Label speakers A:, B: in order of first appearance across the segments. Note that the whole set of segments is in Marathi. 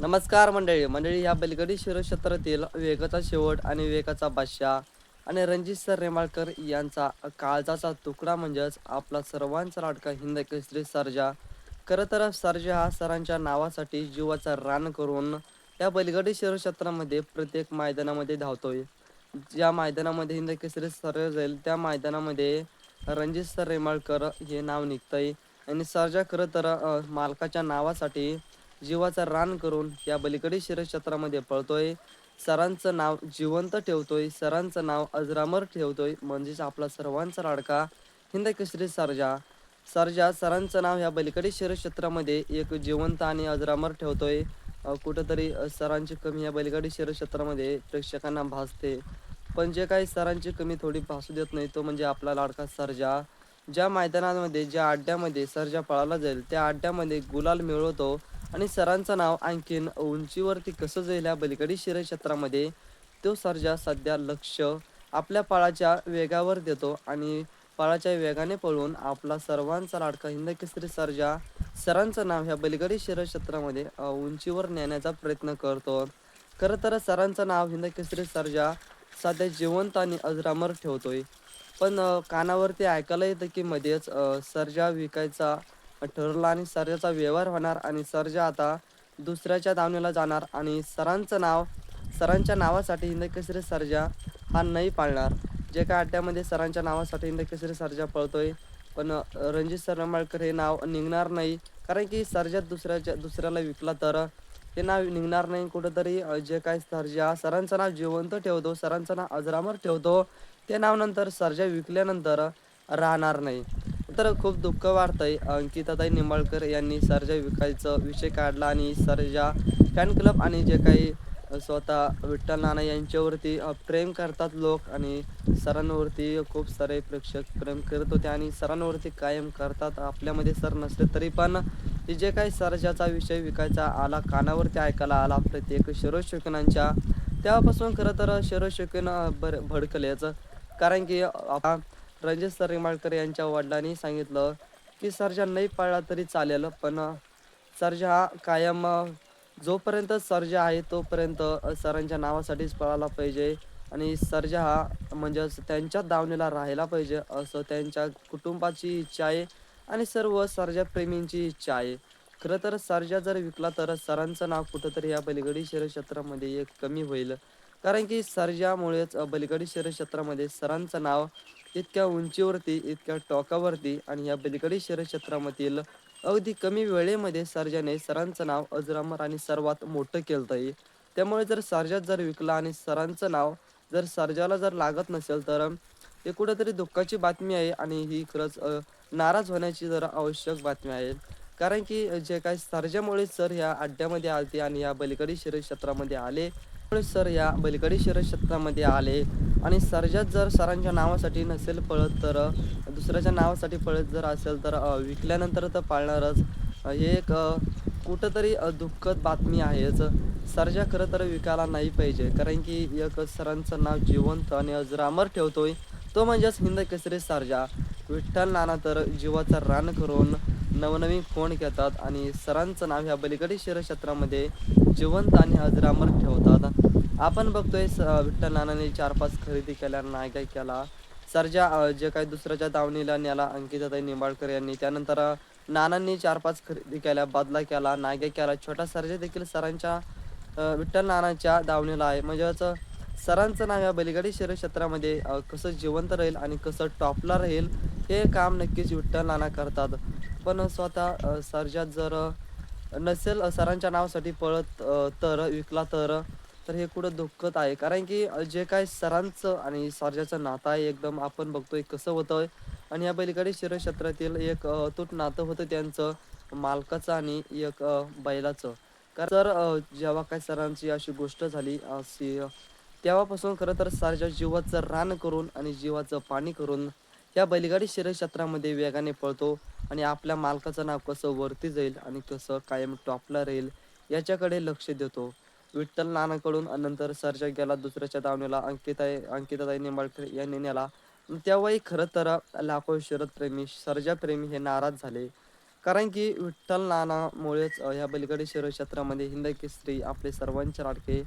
A: नमस्कार मंडळी. मंडळी ह्या बैलगडी शिरक्षेत्रातील वेगाचा शेवट आणि वेगाचा बादशाह आणि रणजित सर रेमाळकर यांचा काळजाचा तुकडा म्हणजेच आपला सर्वांचा लाडका हिंद केसरी सर्जा. खरं तर सर्जा हा सरांच्या नावासाठी जीवाचा रान करून या बैलगडी शिरक्षेत्रामध्ये प्रत्येक मैदानामध्ये धावतोय. ज्या मैदानामध्ये हिंद केसरी सर्जा जाईल त्या मैदानामध्ये रणजित सर रेमाळकर हे नाव निघतंय. आणि सर्जा खरं तर मालकाच्या नावासाठी जीवाचा रान करून या बलीकडे शिरक्षेत्रामध्ये पळतोय. सरांचं नाव जिवंत ठेवतोय. सरांचं नाव अजरामर ठेवतोय. म्हणजेच आपला सर्वांचा लाडका हिंद केसरी सरजा. सरजा सरांचं नाव ह्या बलीकडे शिरक्षेत्रामध्ये एक जिवंत आणि अजरामर ठेवतोय. कुठंतरी सरांची कमी या बैलगाडी शिरक्षेत्रामध्ये प्रेक्षकांना भासते. पण जे काही सरांची कमी थोडी भासू देत नाही तो म्हणजे आपला लाडका सरजा. ज्या मैदानामध्ये ज्या अड्ड्यामध्ये सरजा पळाला जाईल त्या अड्ड्यामध्ये गुलाल मिळवतो. आणि सरांचं नाव आणखीन उंचीवरती कसं जाईल या बलीकडे शिरक्षेत्रामध्ये तो सर्जा सध्या लक्ष आपल्या पाळाच्या वेगावर देतो आणि पाळाच्या वेगाने पळून आपला सर्वांचा लाडका हिंद केसरी सर्जा सरांचं नाव ह्या बलगडी शिरक्षेत्रामध्ये क्षेत्रामध्ये उंचीवर नेण्याचा प्रयत्न करतो. खरं तर सरांचं नाव हिंद केसरी सर्जा सध्या जिवंत आणि अजरामर ठेवतोय. पण कानावरती ऐकायला येतं की मध्येच सरजा सर्जा विकायचा ठरला आणि सर्जाचा व्यवहार होणार आणि सर्जा आता दुसऱ्याच्या दावणीला जाणार आणि सरांचं नाव सरांच्या नावासाठी हिंदकेसरी सर्जा हा नाही पाळणार. जे काय अड्ड्यामध्ये सरांच्या नावासाठी हिंदकेसरी सर्जा पळतोय पण रणजित सरमाळकर हे नाव निघणार नाही. कारण की सर्जा दुसऱ्याच्या दुसऱ्याला विकला तर हे नाव निघणार नाही. कुठंतरी जे काय सर्जा सरांचं नाव जिवंत ठेवतो सरांचं नाव अजरामर ठेवतो ते नाव नंतर सर्जा विकल्यानंतर राहणार नाही. तर खूप दुःख वाढतंय. अंकिताताई निंबाळकर यांनी सर्जा विकायचं विषय काढला आणि सर्जा फॅन क्लब आणि जे काही स्वतः विठ्ठल नाना यांच्यावरती प्रेम करतात लोक आणि सरांवरती खूप सारे प्रेक्षक प्रेम करत होते आणि सरांवरती कायम करतात. आपल्यामध्ये सर नसले तरी पण जे काही सर्जाचा विषय विकायचा आला कानावरती ऐकायला आला प्रत्येक शिरोशकनांच्या तेव्हापासून खरं तर शिरोशकन भर भडकलेच. कारण की आता रणजित सरिमाळकर यांच्या वडिलांनी सांगितलं की सर्जा नाही पळला तरी चालेल पण सर्जा हा कायम जोपर्यंत सर्जा आहे तोपर्यंत सरांच्या नावासाठीच पळाला पाहिजे. आणि सर्जा हा म्हणजेच त्यांच्या दावणीला राहायला पाहिजे असं त्यांच्या कुटुंबाची इच्छा आहे आणि सर्व सर्जा प्रेमींची इच्छा आहे. खरं तर सर्जा जर विकला तर सरांचं नाव कुठंतरी या बलगडी क्षेत्रामध्ये एक कमी होईल. कारण की सर्जामुळेच बलगडी बलीगडी क्षेत्रामध्ये सरांचं नाव इतक्या उंचीवरती इतक्या टॉकावरती आणि या बलीगडी क्षेत्रामधील अगदी कमी वेळेमध्ये सर्जाने सरांचं नाव अजरामर आणि सर्वात मोठं केलं त्यामुळे जर सर्जात जर विकला आणि सरांचं नाव जर सर्जाला जर लागत नसेल तर हे कुठेतरी दुःखाची बातमी आहे आणि ही खरंच नाराज होण्याची जरा आवश्यक बातमी आहे. कारण की जे काही सर्जामुळे सर ह्या अड्ड्यामध्ये आलते आणि या बलीगडी क्षेत्रामध्ये आले सर या बलीगडी क्षेत्रामध्ये आले. आणि सर्जात जर सरांच्या नावासाठी नसेल पळत तर दुसऱ्याच्या नावासाठी पळत जर असेल तर विकल्यानंतर तर पाळणारच. हे एक कुठंतरी दुःखद बातमी आहेच. सर्जा खरं तर विकायला नाही पाहिजे कारण की एक सरांचं नाव जिवंत आणि अजरामर ठेवतोय तो म्हणजेच हिंद केसरी सर्जा. विठ्ठल नाना तर जीवाचा रान करून नवनवीन फोन घेतात आणि सरांचं नाव ह्या बलीगडी क्षेत्रामध्ये जिवंत आणि अजरामर ठेवतात. आपण बघतोय स- विठ्ठल नानाने चार पाच खरेदी केल्या नाही काय केला. सरजा जे काही दुसऱ्याच्या दावणीला नेला अंकिताताई निंबाळकर यांनी. त्यानंतर नानांनी चार पाच खरेदी केल्या बदला केला नायगा केला. छोटा सरजा देखील सरांच्या विठ्ठल नानाच्या दावणीला आहे. म्हणजेच सरांचं नाव या शहर क्षेत्रामध्ये कसं जिवंत राहील आणि कसं टॉपला राहील हे काम नक्कीच विठ्ठल नाना करतात. पण स्वतः सरजात जर नसेल सरांच्या नावासाठी पळत तर विकला तर तर हे कुठं दुःखद आहे? कारण की जे काय सरांचं आणि सर्जाचं नातं आहे एकदम आपण बघतोय कसं होतं आणि या बैलगाडी शिरक्षेत्रातील एक अतूट नातं होतं त्यांचं मालकाचं आणि एक बैलाचं. कारण तर जेव्हा काय सरांची अशी गोष्ट झाली अशी तेव्हापासून खरं तर सारच्या जीवाचं रान करून आणि जीवाचं पाणी करून या बैलगाडी शिरक्षेत्रामध्ये वेगाने पळतो. आणि आपल्या मालकाचं नाव कसं वरती जाईल आणि कसं कायम टॉपला राहील याच्याकडे लक्ष देतो. विठ्ठल नानाकडून नंतर सर्जक गेला दुसऱ्याच्या दावणीला अंकिताई अंकिताताई निंबाळकर यांनी नेला तेव्हाही खरं तर लाखो शरदप्रेमी सर्जाप्रेमी हे नाराज झाले. कारण की विठ्ठल नानामुळेच ह्या बलगडी शर्यत क्षेत्रामध्ये हिंदकी स्त्री आपले सर्वांचे लाडके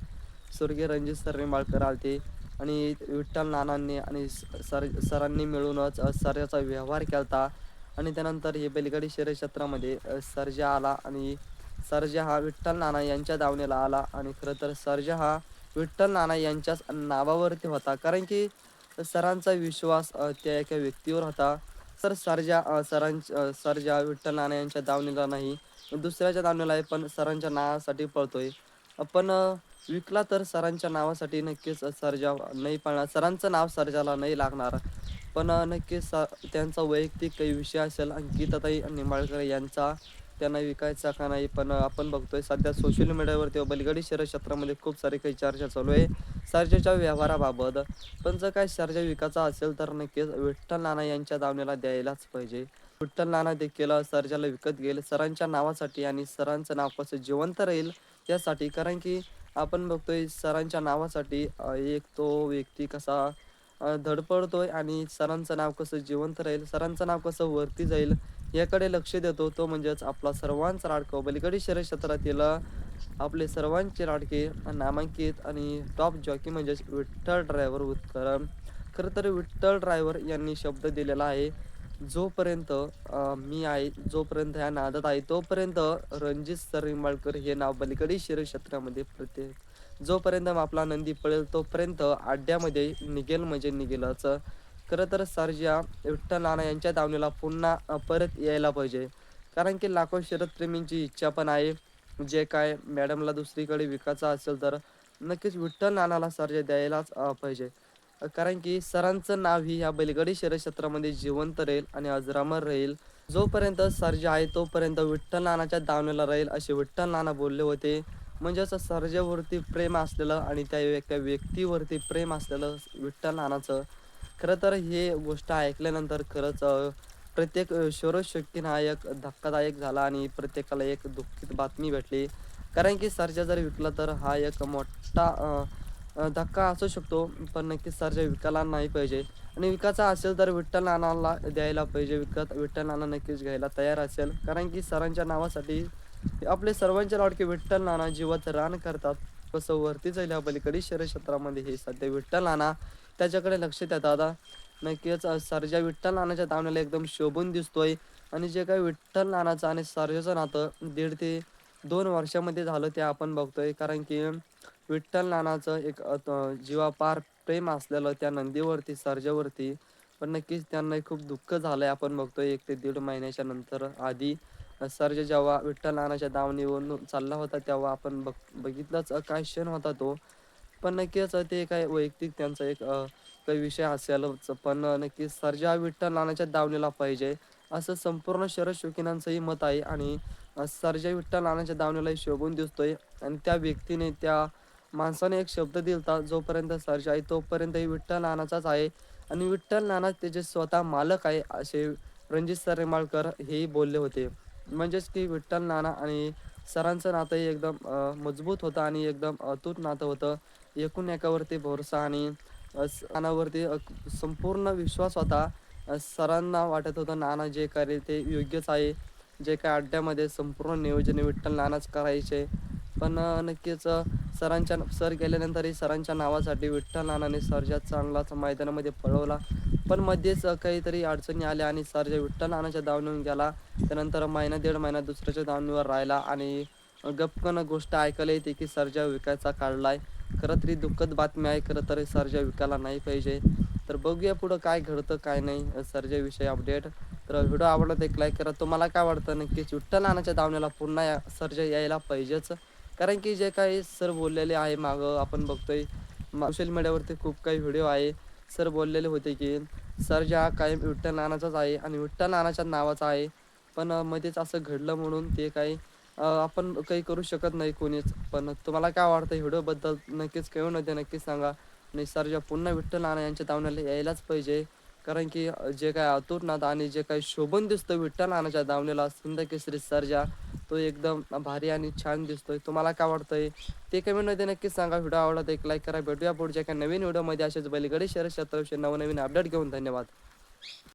A: स्वर्गीय रणजित सर निंबाळकर आलते. आणि विठ्ठल नानांनी आणि स- सर सरांनी मिळूनच सर्जाचा व्यवहार होता. आणि त्यानंतर हे बैलगाडी शर्यत क्षेत्रामध्ये सर्जा आला आणि सर्जा हा विठ्ठल नाना यांच्या दावणीला आला आणि खरं तर सर्जा हा विठ्ठल नाना यांच्याच नावावरती होता. कारण की सरांचा विश्वास त्या एका व्यक्तीवर होता. सर सर्जा अ, सरांच सर्जा विठ्ठल नाना यांच्या दावणीला नाही दुसऱ्याच्या दावणीला आहे पण सरांच्या नावासाठी पळतोय. पण विकला तर सरांच्या नावासाठी नक्कीच सर्जा नाही पळणार. सरांचं नाव सर्जाला नाही लागणार. पण नक्कीच स त्यांचा वैयक्तिक काही विषय असेल अंकिताताई निंबाळकर यांचा त्यांना विकायचा का नाही पण आपण बघतोय सध्या सोशल मीडियावरती बलगडी शहर क्षेत्रामध्ये खूप सारी काही चर्चा चालू आहे सर्जेच्या व्यवहाराबाबत. पण जर काय सर्जा विकायचा असेल तर नक्कीच विठ्ठल नाना यांच्या दावण्याला द्यायलाच पाहिजे. विठ्ठल नाना देखील सर्जाला विकत घेईल सरांच्या नावासाठी आणि सरांचं नाव कसं जिवंत राहील यासाठी. कारण की आपण बघतोय सरांच्या नावासाठी एक तो व्यक्ती कसा धडपडतोय आणि सरांचं नाव कसं जिवंत राहील सरांचं नाव कसं वरती जाईल याकडे लक्ष देतो. तो म्हणजेच आपला सर्वांचा लाडका बलिकडी शर्यत क्षेत्रातील आपले सर्वांचे लाडके नामांकित आणि टॉप जॉकी म्हणजेच विठ्ठल ड्रायव्हर उत्तर खरं तर विठ्ठल ड्रायव्हर यांनी शब्द दिलेला आहे. जोपर्यंत मी आहे जोपर्यंत ह्या नादात आहे तोपर्यंत रणजित सर निंबाळकर हे नाव बलिकडी शिरक्षेत्रामध्ये क्षेत्रामध्ये प्रत्येक जोपर्यंत आपला नंदी पळेल तोपर्यंत आड्यामध्ये निघेल म्हणजे निघेलच. खरं तर सरजा विठ्ठल नाना यांच्या दावणीला पुन्हा अ, परत यायला पाहिजे. कारण की लाखो शरदप्रेमींची इच्छा पण आहे. जे काय मॅडमला दुसरीकडे विकायचं असेल तर नक्कीच विठ्ठल नानाला सर्ज द्यायलाच अ, पाहिजे. कारण की सरांचं नाव ही ह्या बैलगाडी शर्यत क्षेत्रामध्ये जिवंत राहील आणि अजरामर राहील. जोपर्यंत सर्ज आहे तोपर्यंत विठ्ठल नानाच्या दावणीला राहील असे विठ्ठल नाना बोलले होते. म्हणजेच सर्जावरती प्रेम असलेलं आणि त्या एका व्यक्तीवरती प्रेम असलेलं विठ्ठल नानाचं. खरं तर हे गोष्ट ऐकल्यानंतर खरंच प्रत्येक अ, हा एक धक्कादायक झाला आणि प्रत्येकाला एक दुःखित बातमी भेटली. कारण की सर्जा जर विकला तर हा एक मोठा धक्का असू शकतो पण नक्कीच सर्जा विकायला नाही पाहिजे. आणि विकायचा असेल तर विठ्ठल नानाला द्यायला पाहिजे. विकत विठ्ठल नाना नक्कीच घ्यायला तयार असेल. कारण की सरांच्या नावासाठी आपले सर्वांचे लाडके विठ्ठल नाना जीवात रान करतात. कसं वरती जाईल या पलीकडे शहर क्षेत्रामध्ये हे सध्या विठ्ठल नाना त्याच्याकडे लक्ष देतात. दादा नक्कीच सरजा विठ्ठल नानाच्या दावण्याला एकदम शोभून दिसतोय आणि जे काही विठ्ठल नानाचं आणि सर्जाचं नातं दीड ते दोन वर्षामध्ये झालं ते आपण बघतोय. कारण की विठ्ठल नानाचं एक जीवापार प्रेम असलेलं त्या नंदीवरती सर्जेवरती पण नक्कीच त्यांना खूप दुःख झालंय. आपण बघतोय एक ते दीड महिन्याच्या नंतर आधी सर्ज जेव्हा विठ्ठल नानाच्या दावणीवरून चालला होता तेव्हा आपण बघ बघितलाच काय क्षण होता तो. पण नक्कीच ते काय वैयक्तिक त्यांचा एक काही विषय असेलच पण नक्कीच सर्जा विठ्ठल नानाच्या दावणीला पाहिजे. असं संपूर्ण शरद शोकिनांचंही मत आहे आणि सर्जा विठ्ठल नानाच्या दावणीलाही शोभून दिसतोय. आणि त्या व्यक्तीने त्या माणसाने एक शब्द दिलता जोपर्यंत सर्ज आहे तोपर्यंतही विठ्ठल नानाचाच आहे. आणि विठ्ठल नाना त्याचे स्वतः मालक आहे असे रणजित सर रेमाळकर हेही बोलले होते. म्हणजेच की विठ्ठल नाना आणि सरांचं नातंही एकदम मजबूत होतं आणि एकदम अतूट नातं होतं. एकूण एकावरती भरोसा आणि नानावरती संपूर्ण विश्वास होता. सरांना वाटत होतं नाना जे करेल ते योग्यच आहे. जे काय अड्ड्यामध्ये संपूर्ण नियोजन विठ्ठल नानाच करायचे. पण नक्कीच सरांच्या सर गेल्यानंतरही सरांच्या नावासाठी विठ्ठल नानाने सरजा चांगलाच मैदानामध्ये पळवला. पण मध्येच काहीतरी अडचणी आल्या आणि सरजा विठ्ठल नानाच्या दावणीवर गेला त्यानंतर महिना दीड महिना दुसऱ्याच्या दावणीवर राहिला आणि गपकन गोष्ट ऐकायला येते की सरजा विकायचा काढलाय. खरं तरी दुःखद बातमी आहे खरं तर सरजा विकायला नाही पाहिजे. तर बघूया पुढं काय घडतं काय नाही सरजेविषयी अपडेट तर व्हिडिओ आवडला एक लाईक करा. तुम्हाला काय वाटतं? नक्कीच विठ्ठल नानाच्या दावण्याला पुन्हा या सर्ज यायला पाहिजेच. कारण की जे काही सर बोललेले आहे मागं आपण बघतोय सोशल मीडियावरती खूप काही व्हिडिओ आहे. सर बोललेले होते की सर ज्या कायम विठ्ठल नानाचाच आहे आणि विठ्ठल नानाच्या नावाचा आहे पण मध्येच असं घडलं म्हणून ते काही आपण काही करू शकत नाही कोणीच. पण तुम्हाला काय वाटतं व्हिडिओबद्दल नक्कीच कळून होते नक्कीच सांगा. आणि सर्जा पुन्हा विठ्ठल नाना यांच्या दावण्याला यायलाच पाहिजे कारण की जे काय अतुरनाथ आणि जे काही शोभन दिसतं विठ्ठल नानाच्या दावणीला सिंध केसरी सर्जा तो एकदम भारी आणि छान दिसतोय. तुम्हाला काय वाटतंय? ते कमेंटमध्ये नक्कीच सांगा. व्हिडिओ आवडला तर एक लाईक करा. भेटूया पुढच्या एका नवीन व्हिडिओमध्ये. असेच बैलगडी शहर क्षेत्राविषयी नवनवीन अपडेट घेऊन धन्यवाद.